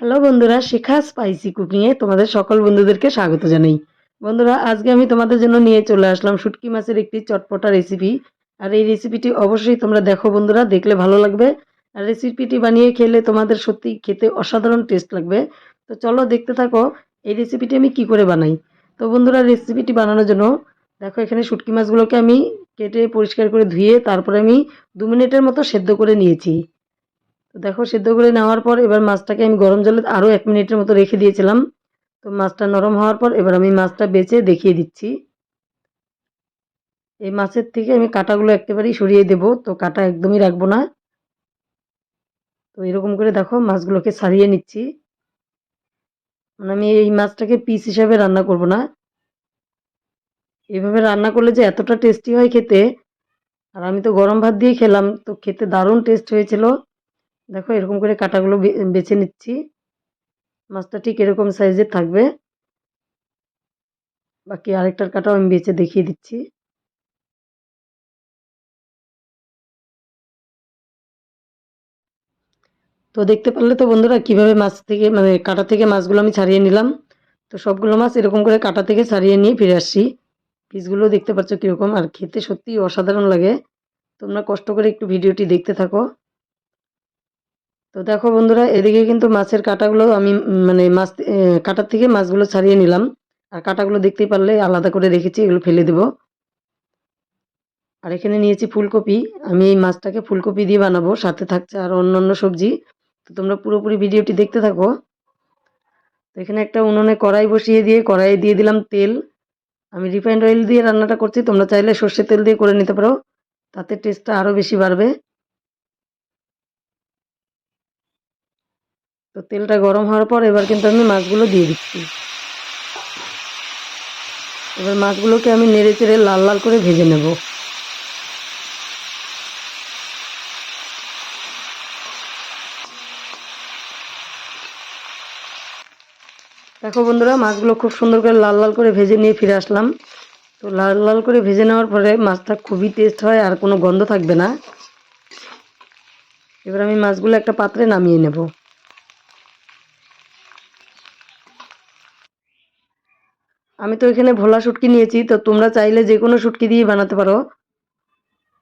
Hello বন্ধুরা, শিখা spicy কুকিংয়ে তোমাদের সকল বন্ধুদেরকে স্বাগত জানাই। বন্ধুরা, আজকে আমি তোমাদের জন্য নিয়ে চলে আসলাম শুটকি মাছের একটি চটপটা রেসিপি আর এই রেসিপিটি অবশ্যই তোমরা দেখো বন্ধুরা, দেখলে ভালো লাগবে। আর রেসিপিটি বানিয়ে খেলে তোমাদের সত্যি খেতে অসাধারণ টেস্ট লাগবে। তো চলো দেখতে থাকো, এই রেসিপিটি আমি কি করে বানাই? তো বন্ধুরা রেসিপিটি বানানোর জন্য দেখো, এখানে শুটকি মাছগুলোকে আমি কেটে পরিষ্কার করে ধুয়ে তারপরে আমি দু মিনিটের মতো সেদ্ধ করে নিয়েছি। তো দেখো, সেদ্ধ করে নেওয়ার পর এবার মাছটাকে আমি গরম জলে আরও এক মিনিটের মতো রেখে দিয়েছিলাম। তো মাছটা নরম হওয়ার পর এবার আমি মাছটা বেছে দেখিয়ে দিচ্ছি। এই মাছের থেকে আমি কাঁটাগুলো একেবারেই সরিয়ে দেব। তো কাঁটা একদমই রাখব না। তো এরকম করে দেখো, মাছগুলোকে ছাড়িয়ে নিচ্ছি। মানে আমি এই মাছটাকে পিস হিসাবে রান্না করব না। এভাবে রান্না করলে যে এতটা টেস্টি হয় খেতে, আর আমি তো গরম ভাত দিয়ে খেলাম, তো খেতে দারুণ টেস্ট হয়েছিল। দেখো এরকম করে কাটাগুলো বেছে নিচ্ছি। মাছটা ঠিক এরকম সাইজের থাকবে। বাকি আরেকটার কাটাও আমি বেছে দেখিয়ে দিচ্ছি। তো দেখতে পারলে তো বন্ধুরা কীভাবে মাছ থেকে মানে কাটা থেকে মাছগুলো আমি ছাড়িয়ে নিলাম। তো সবগুলো মাছ এরকম করে কাটা থেকে ছাড়িয়ে নিয়ে ফিরে আসছি। পিসগুলো দেখতে পাচ্ছ কীরকম আর খেতে সত্যিই অসাধারণ লাগে। তোমরা কষ্ট করে একটু ভিডিওটি দেখতে থাকো। তো দেখো বন্ধুরা, এদিকে কিন্তু মাছের কাটাগুলো আমি মানে মাছ কাটার থেকে মাছগুলো ছাড়িয়ে নিলাম। আর কাটাগুলো দেখতেই পারলে আলাদা করে রেখেছি, এগুলো ফেলে দেব। আর এখানে নিয়েছি ফুলকপি। আমি এই মাছটাকে ফুলকপি দিয়ে বানাবো, সাথে থাকছে আর অন্য অন্য সবজি। তো তোমরা পুরোপুরি ভিডিওটি দেখতে থাকো। তো এখানে একটা উনুনে কড়াই বসিয়ে দিয়ে, কড়াইয়ে দিয়ে দিলাম তেল। আমি রিফাইন্ড অয়েল দিয়ে রান্নাটা করছি, তোমরা চাইলে সর্ষের তেল দিয়ে করে নিতে পারো। তাতে টেস্টটা আরও বেশি বাড়বে। তো তেলটা গরম হওয়ার পর এবার কিন্তু আমি মাছগুলো দিয়ে দিচ্ছি। এবার মাছগুলোকে আমি নেড়ে চেড়ে লাল লাল করে ভেজে নেব। দেখো বন্ধুরা, মাছগুলো খুব সুন্দর করে লাল লাল করে ভেজে নিয়ে ফিরে আসলাম। তো লাল লাল করে ভেজে নেওয়ার পরে মাছটা খুবই টেস্ট হয় আর কোনো গন্ধ থাকবে না। এবার আমি মাছগুলো একটা পাত্রে নামিয়ে নেব। আমি তো এখানে ভোলা শুটকি নিয়েছি, তো তোমরা চাইলে যে কোনো শুটকি দিয়ে বানাতে পারো।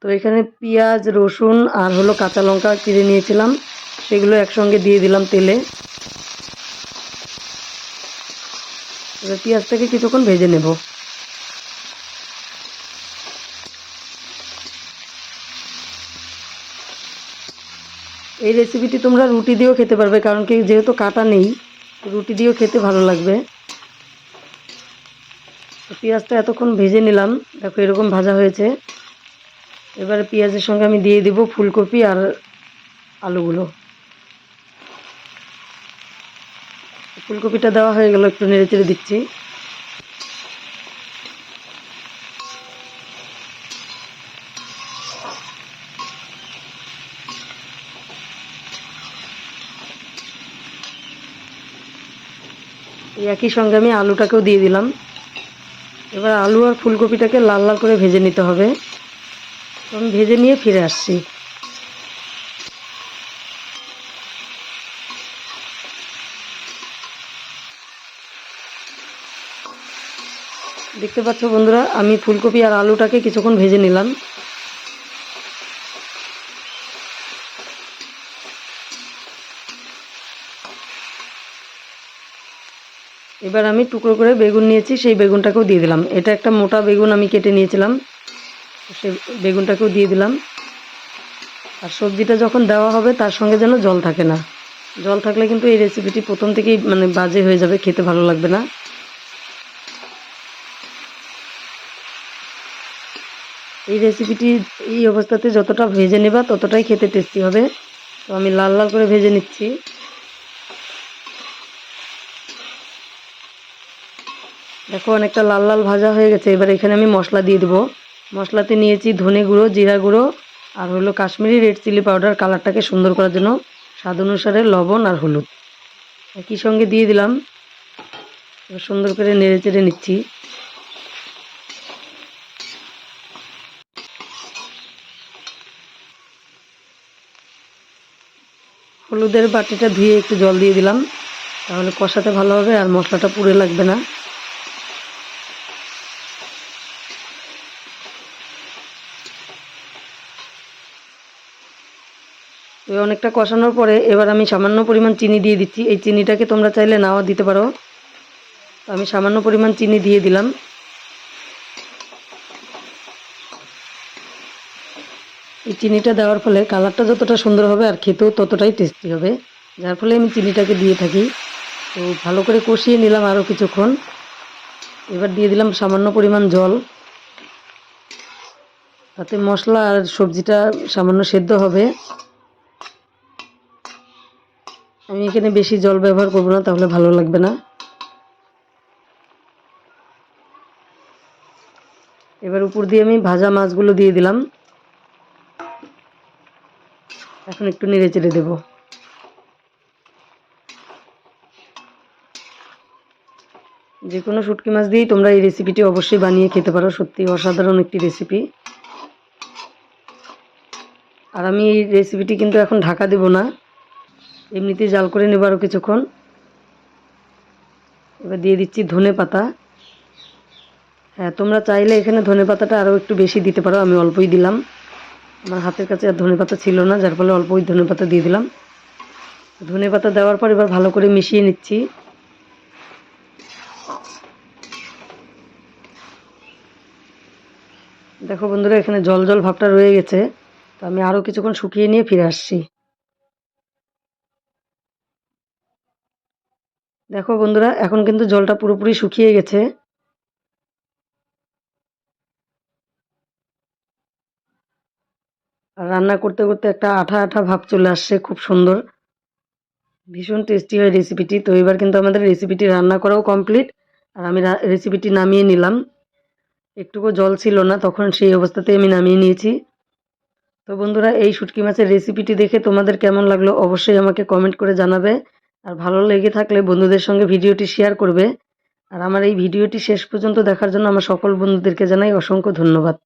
তো এখানে পেঁয়াজ, রসুন আর হলো কাঁচা লঙ্কা চিড়ে নিয়েছিলাম, সেগুলো একসঙ্গে দিয়ে দিলাম তেলে। এবার পেঁয়াজটাকে কিছুক্ষণ ভেজে নেব। এই রেসিপিটি তোমরা রুটি দিয়েও খেতে পারবে, কারণ কি যেহেতু কাটা নেই, রুটি দিয়েও খেতে ভালো লাগবে। পেঁয়াজটা এতক্ষণ ভেজে নিলাম। দেখো এরকম ভাজা হয়েছে। এবারে পেঁয়াজের সঙ্গে আমি দিয়ে দিব ফুলকপি আর আলুগুলো। ফুলকপিটা দেওয়া হয়ে গেল, একটু নেড়ে চেড়ে দিচ্ছি। একই সঙ্গে আমি আলুটাকেও দিয়ে দিলাম। এবার আলু আর ফুলকপিটাকে লাল লাল করে ভেজে নিতে হবে। আমি ভেজে নিয়ে ফিরে আসছি। দেখতে পাচ্ছ বন্ধুরা, আমি ফুলকপি আর আলুটাকে কিছুক্ষণ ভেজে নিলাম। এবার আমি টুকরো করে বেগুন নিয়েছি, সেই বেগুনটাকেও দিয়ে দিলাম। এটা একটা মোটা বেগুন আমি কেটে নিয়েছিলাম, সে বেগুনটাকেও দিয়ে দিলাম। আর সবজিটা যখন দেওয়া হবে, তার সঙ্গে যেন জল থাকে না। জল থাকলে কিন্তু এই রেসিপিটি প্রথম থেকেই মানে বাজে হয়ে যাবে, খেতে ভালো লাগবে না। এই রেসিপিটি এই অবস্থাতে যতটা ভেজে নেবা, ততটাই খেতে টেস্টি হবে। তো আমি লাল লাল করে ভেজে নিচ্ছি। দেখো, অনেকটা লাল লাল ভাজা হয়ে গেছে। এবার এখানে আমি মশলা দিয়ে দেবো। মশলাতে নিয়েছি ধনে গুঁড়ো, জিরা গুঁড়ো, আর হলো কাশ্মীরি রেড চিলি পাউডার কালারটাকে সুন্দর করার জন্য স্বাদ অনুসারে লবণ আর হলুদ। একই সঙ্গে দিয়ে দিলাম। সুন্দর করে নেড়ে চেড়ে নিচ্ছি। হলুদের বাটিটা ধুয়ে একটু জল দিয়ে দিলাম। তাহলে কষাতে ভালো হবে আর মশলাটা পুড়ে লাগবে না। তো অনেকটা কষানোর পরে এবার আমি সামান্য পরিমাণ চিনি দিয়ে দিচ্ছি। এই চিনিটাকে তোমরা চাইলে নাও দিতে পারো। আমি সামান্য পরিমাণ চিনি দিয়ে দিলাম। এই চিনিটা দেওয়ার ফলে কালারটা যতটা সুন্দর হবে আর খেতেও ততটাই টেস্টি হবে। যার ফলে আমি চিনিটাকে দিয়ে থাকি। তো ভালো করে কষিয়ে নিলাম আরও কিছুক্ষণ। এবার দিয়ে দিলাম সামান্য পরিমাণ জল। তাতে মশলা আর সবজিটা সামান্য সেদ্ধ হবে। আমি এখানে বেশি জল ব্যবহার করব না, তাহলে ভালো লাগবে না। এবার উপর দিয়ে আমি ভাজা মাছগুলো দিয়ে দিলাম। এখন একটু নেড়ে চেড়ে দেবো। যে কোনো শুটকি মাছ দিয়েই তোমরা এই রেসিপিটি অবশ্যই বানিয়ে খেতে পারো, সত্যি অসাধারণ একটি রেসিপি আর আমি এই রেসিপিটি কিন্তু এখন ঢাকা দেব না। এমনিতেই জাল করে নেব আরও কিছুক্ষণ। এবার দিয়ে দিচ্ছি ধনে পাতা। হ্যাঁ তোমরা চাইলে এখানে ধনে পাতাটা আরও একটু বেশি দিতে পারো, আমি অল্পই দিলাম। আমার হাতের কাছে আর ধনে পাতা ছিল না, যার ফলে অল্পই ধনে পাতা দিয়ে দিলাম। ধনে পাতা দেওয়ার পর এবার ভালো করে মিশিয়ে নিচ্ছি। দেখো বন্ধুরা, এখানে জল জল ভাবটা রয়ে গেছে। তো আমি আরও কিছুক্ষণ শুকিয়ে নিয়ে ফিরে আসছি। দেখো বন্ধুরা, এখন কিন্তু জলটা পুরোপুরি শুকিয়ে গেছে। আর রান্না করতে করতে একটা আঠা আঠা ভাব চলে আসছে, খুব সুন্দর। ভীষণ টেস্টি হয় রেসিপিটি তো এবার কিন্তু আমাদের রেসিপিটি রান্না করাও কমপ্লিট আর আমি রেসিপিটি নামিয়ে নিলাম। একটুকু জল ছিল না, তখন সেই অবস্থাতেই আমি নামিয়ে নিয়েছি। তো বন্ধুরা, এই শুটকি মাছের রেসিপিটি দেখে তোমাদের কেমন লাগল অবশ্যই আমাকে কমেন্ট করে জানাবে। আর ভালো লেগে থাকলে বন্ধুদের সঙ্গে ভিডিওটি শেয়ার করবে। আর আমার এই ভিডিওটি শেষ পর্যন্ত দেখার জন্য আমার সকল বন্ধুদেরকে জানাই অসংখ্য ধন্যবাদ।